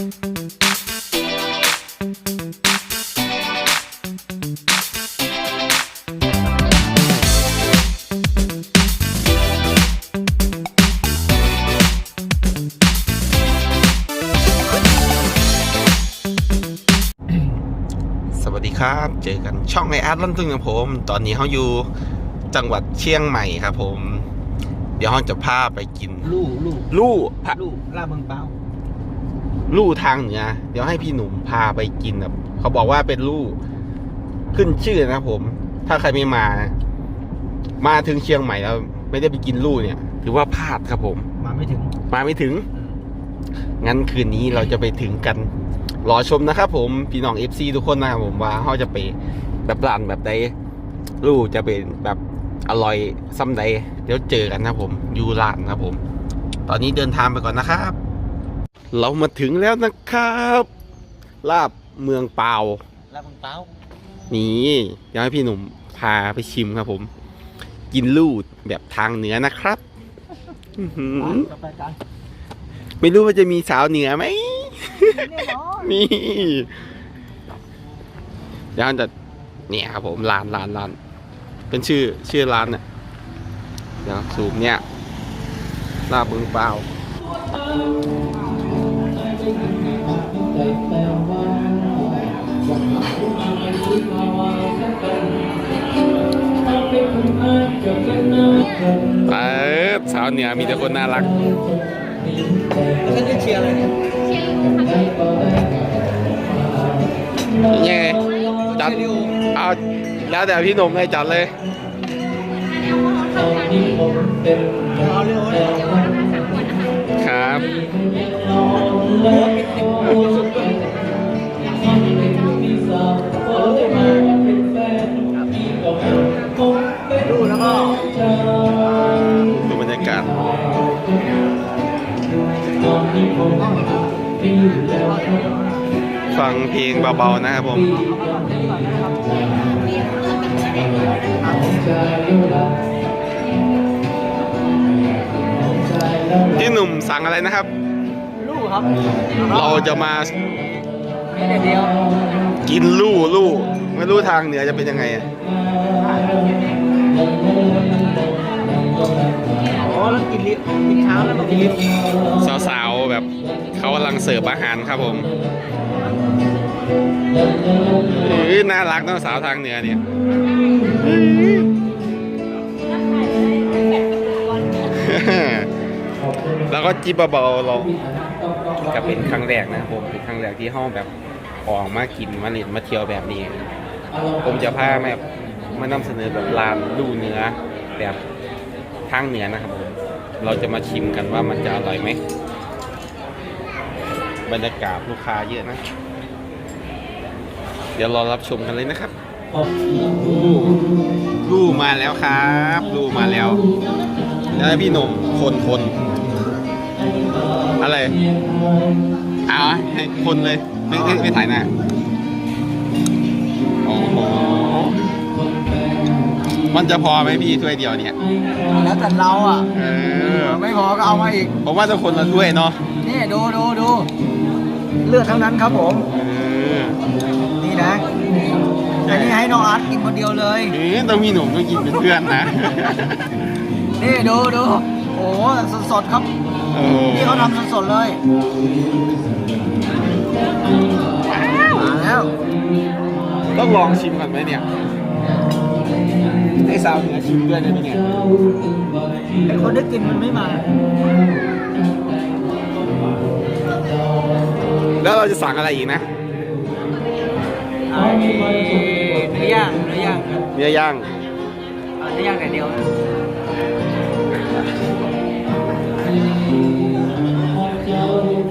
สวัสดีครับเจอกันช่องในอาร์ตลั่นตึงกับผม ตอนนี้เขาอยู่จังหวัดเชียงใหม่ครับผม เดี๋ยวเขาจะพาไปกิน ลู่ลู่ลู่พะลู่ลาบเมืองเปา ลู่ทางเหนือเดี๋ยวให้พี่หนุ่มพาไปกินครับเขาบอกว่าเป็นลู่ขึ้นชื่อนะครับผม ถ้าใครไม่มา มาถึงเชียงใหม่แล้ว ไม่ได้ไปกินลู่เนี่ย ถือว่าพลาดครับผม มาไม่ถึง มาไม่ถึง งั้นคืนนี้เราจะไปถึงกัน รอชมนะครับผมพี่น้อง FC ทุกคนนะครับผมว่าเขาจะไปแบบร้านแบบใดลูกจะเป็นแบบอร่อยซ้ำใดเดี๋ยวเจอกันนะครับผม อยู่ร้านนะครับผม ตอนนี้เดินทางไปก่อนนะครับ เรามาถึงแล้วนะครับ ลาบเมืองเปาลาบเมืองเปานี่อยากให้พี่หนุ่มพาไปชิมครับผม กินลู่แบบทางเหนือนะครับอื้อหือจะไปกันไม่รู้ว่าจะมีสาวเหนือไหมแน่นอนนี่เดี๋ยวจะเนี่ยครับผมร้านร้านร้านเป็นชื่อชื่อร้านเนี่ยเดี๋ยวซูมเนี่ยลาบเบืองเปล่า เออสาวเหนือมีแต่คนน่ารักฉันจะเชียร์อะไรเนี่ยยังไงจัดเอาแล้วแต่พี่หนุ่มเลยจัดเลยเอาเร็วเลยครับลู่แล้วก็ ดูบรรยากาศฟังเพลงเบาๆนะครับผมพี่หนุ่มสั่งอะไรนะครับ ลู่ครับเราจะมาไม่ได้เดียวกินลู่ลู่ไม่รู้ทางเหนือจะเป็นยังไงอะโอ้แล้วกินลิฟต์กินเช้าแล้วมากินลิฟต์สาวๆแบบเขากำลังเสิร์ฟอาหารครับผมอื้อน่ารักเนอะสาวทางเหนือเนี่ย แล้วก็จิบเบาๆเรา ก็เป็นครั้งแรกนะผมเป็นครั้งแรกที่ห้องแบบออกมากินมาเล่นมาเที่ยวแบบนี้ ผมจะพาแบบมานำเสนอแบบร้านดูเนื้อแบบทางเหนือนะครับผมเราจะมาชิมกันว่ามันจะอร่อยไหมบรรยากาศลูกค้าเยอะนะ เดี๋ยวรอรับชมกันเลยนะครับลู่มาแล้วครับ ลู่มาแล้ว แล้วพี่หนุ่มคนคน เอาให้คนเลย ไม่ไม่ไม่ถ่ายหน้า โอ้โห มันจะพอไหมพี่ถ้วยเดียวเนี่ย แล้วแต่เราอะเออ ไม่พอก็เอามาอีก ผมว่าจะคนละถ้วยเนาะ นี่ดูดูดูเลือดทั้งนั้นครับผม เออ นี่นะ อันนี้ให้น้องอาร์ตกินคนเดียวเลย เออต้องมีหนุ่มต้องกินเป็นเพื่อนนะ นี่ดูดูโอ้สดสดๆครับโอ้ นี่เขาทำสดสดๆเลยมาแล้วต้องลองชิมก่อนไหมเนี่ยให้สาวเหนือชิมด้วยได้ไหมเนี่ยแต่คนได้กินมันไม่มา แล้วเราจะสั่งอะไรอีกนะเอาเนื้อย่างเนื้อย่างครับเนื้อย่างเอาเนื้อย่างแต่เดียวนะ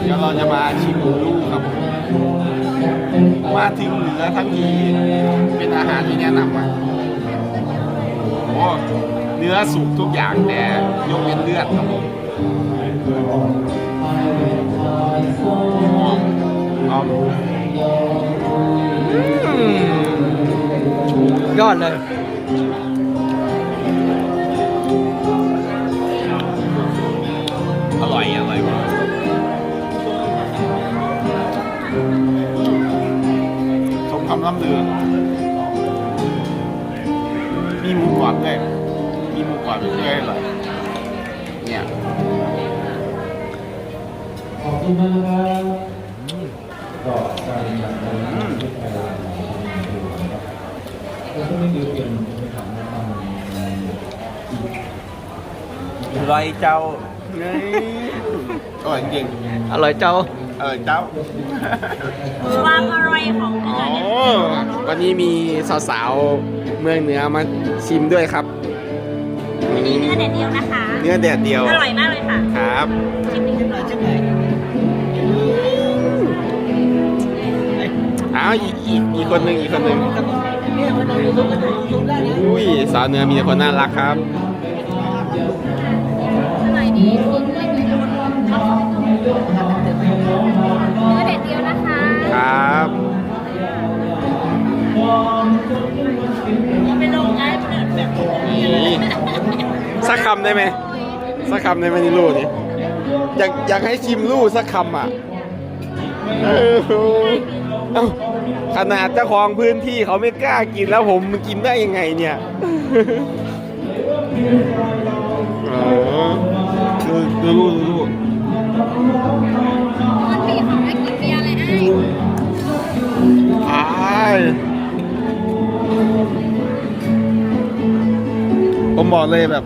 เดี๋ยวเราจะมาชิมลูกครับผมมาถึงเหนือทั้งทีเป็นอาหารที่แนะนำอะโอ้เนื้อสุกทุกอย่างแต่ยกเว้นเลือดครับผมเอาอืมยอดเลย อะไรสมคำล้ำเลือ มีมุกรอบด้วยมีมุกรอบด้วยเหรอเนี่ยขอบคุณมากครับต่อการจัดการแล้วก็ไม่ดีเปลี่ยนไรเจ้า ร่อยจริงอร่อยเจ้าอร่อยเจ้า ความอร่อยของอ๋เนื้ออเนี่ยวันนี้มีสาวๆ เมืองเหนือมาชิมด้วยครับ อันนี้เนื้อแดดเดียวนะคะ เนื้อแดดเดียว อร่อยมากเลยค่ะ ครับ ชิมนิดหน่อยชิมหน่อยอ้าวอีกอีกอีกคนหนึ่งอีกคนหนึ่งเนี่ยมันดูทุกมันดูทุกได้นะอุ้ยสาวเหนือมีแต่คนน่ารักครับ ได้ไหมสักคำได้ไหมนี่ลูกนี่อยากอยากให้ชิมลูกสักคำอะเออเอ้าขนาดเจ้าของพื้นที่เขาไม่กล้ากินแล้วผมมันกินได้ยังไงเนี่ยอ๋อดูดูลูกดูลูกมันมีของให้กินเบียร์เลยไอ้อ้ายผมบอกเลยแบบ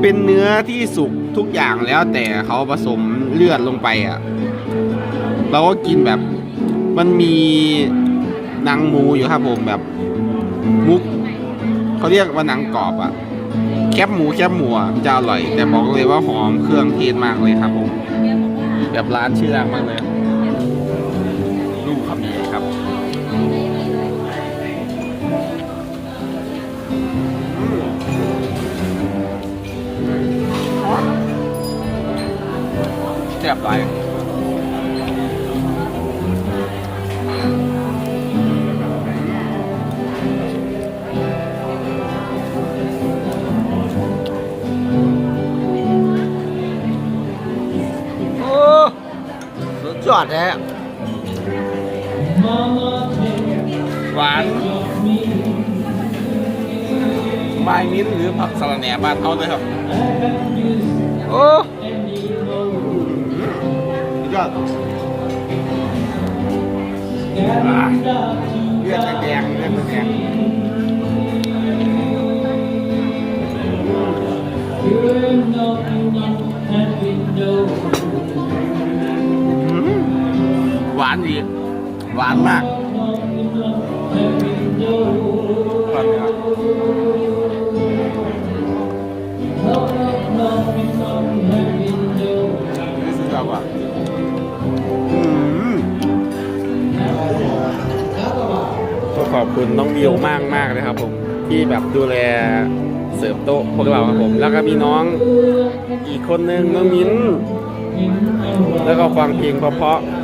เป็นเนื้อที่สุกทุกอย่างแล้วแต่เขาผสมเลือดลงไปอะ เราก็กินแบบมันมีหนังหมูอยู่ครับผมแบบมุกเขาเรียกว่าหนังกรอบอะ แคบหมูแคบหมูมันจะอร่อย แต่บอกเลยว่าหอมเครื่องเทศมากเลยครับผม แบบร้านชื่อดังมากเลย ลูกคำนี้ครับ ซ่บไรโอ้สุดยอดเลยหวานไม้มิ้นหรือผักสะระแหน่บ้านเขาเลยครับ โอ้ ยอดอะเลือดแดงๆเลื อบคุณน้องวิวมากมากๆเลยครับ ผมที่แบบดูแลเสิร์ฟโต๊ะพวกเราครับผม แล้วก็มีน้องอีกคนนึงน้องมิ้น แล้วก็ฟังเพลงเพราะๆ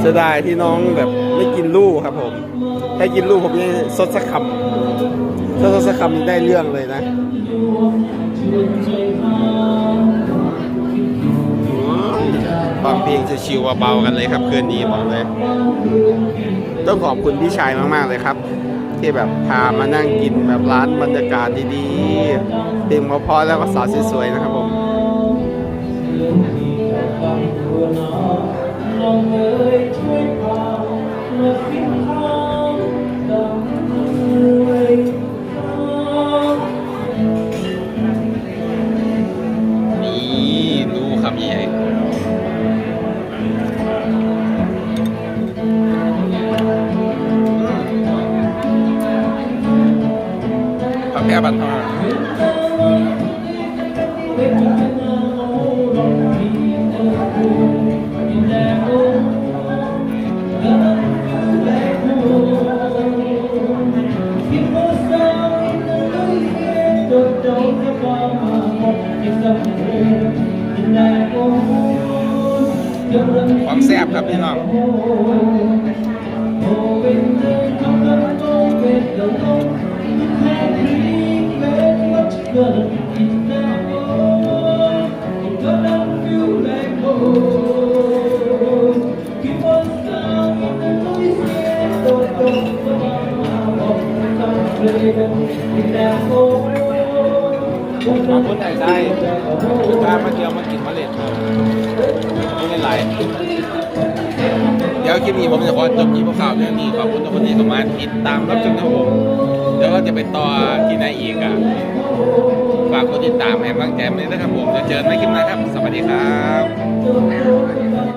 เสียดายที่น้องแบบไม่กินลูกครับผมถ้ากินลูกผมจะซดสักคำถ้าซดสักคำได้เรื่องเลยนะ ฟังเพลงจะชิวๆเบาๆกันเลยครับคืนนี้บอกเลย ต้องขอบคุณพี่ชายมากๆเลยครับ ที่แบบพามานั่งกินแบบร้านบรรยากาศดีๆเพลงเพราะๆแล้วก็สาวสวยๆนะครับผมนี่ดูคำใหญ่ ผักแพร่บัน ไอ้ไส้ถ้ามาเที่ยวมากินมะเล่นไม่เป็นไรเดี๋ยวคลิปนี้ผมจะขอจบคลิปข่าวเรื่องนี้ขอบคุณทุกคนที่เข้ามาติดตามรับชมนะผมเดี๋ยวก็จะไปต่อที่ไหนอีกอะฝากกดติดตามให้กำลังใจมาด้วยนะครับผมจะเจอกันในคลิปหน้าครับ สวัสดีครับ